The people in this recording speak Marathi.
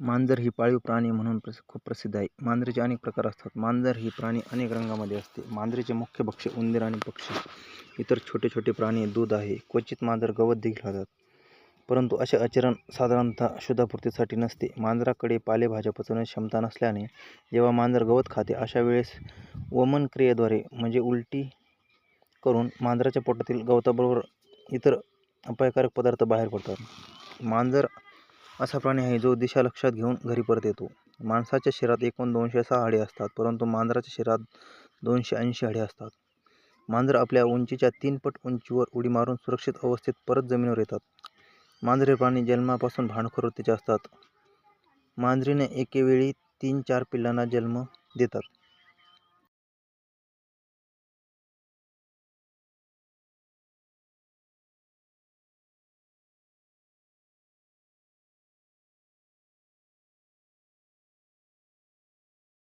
मांजर ही पाळीव प्राणी म्हणून प्रस खूप प्रसिद्ध आहे. मांजरीचे अनेक प्रकार असतात. मांजर ही प्राणी अनेक रंगामध्ये असते. मांजरीचे मुख्य भक्ष्य उंदीर आणि पक्षी. इतर छोटे छोटे प्राणी दूध आहे. क्वचित मांजर गवत देखील खातात. परंतु असे आचरण साधारणतः शुद्धापूर्तीसाठी नसते. मांजराकडे पालेभाज्या पचवण्याची क्षमता नसल्याने जेव्हा मांजर गवत खाते अशा वेळेस वमन क्रियेद्वारे म्हणजे उलटी करून मांजराच्या पोटातील गवताबरोबर इतर अपायकारक पदार्थ बाहेर पडतात. मांजर असा प्राणी आहे जो दिशा लक्षात घेऊन घरी परत येतो. माणसाच्या शरीरात एकूण दोनशे सहा हाडे असतात परंतु मांजराच्या शरीरात दोनशे ऐंशी हाडे असतात. मांजर आपल्या उंचीच्या तीन पट उंचीवर उडी मारून सुरक्षित अवस्थेत परत जमिनीवर येतात. मांजरे प्राणी जन्मापासून भांडखोर वृत्तीचे असतात. मांजरीने एकेवेळी तीन चार पिल्लांना जन्म देतात.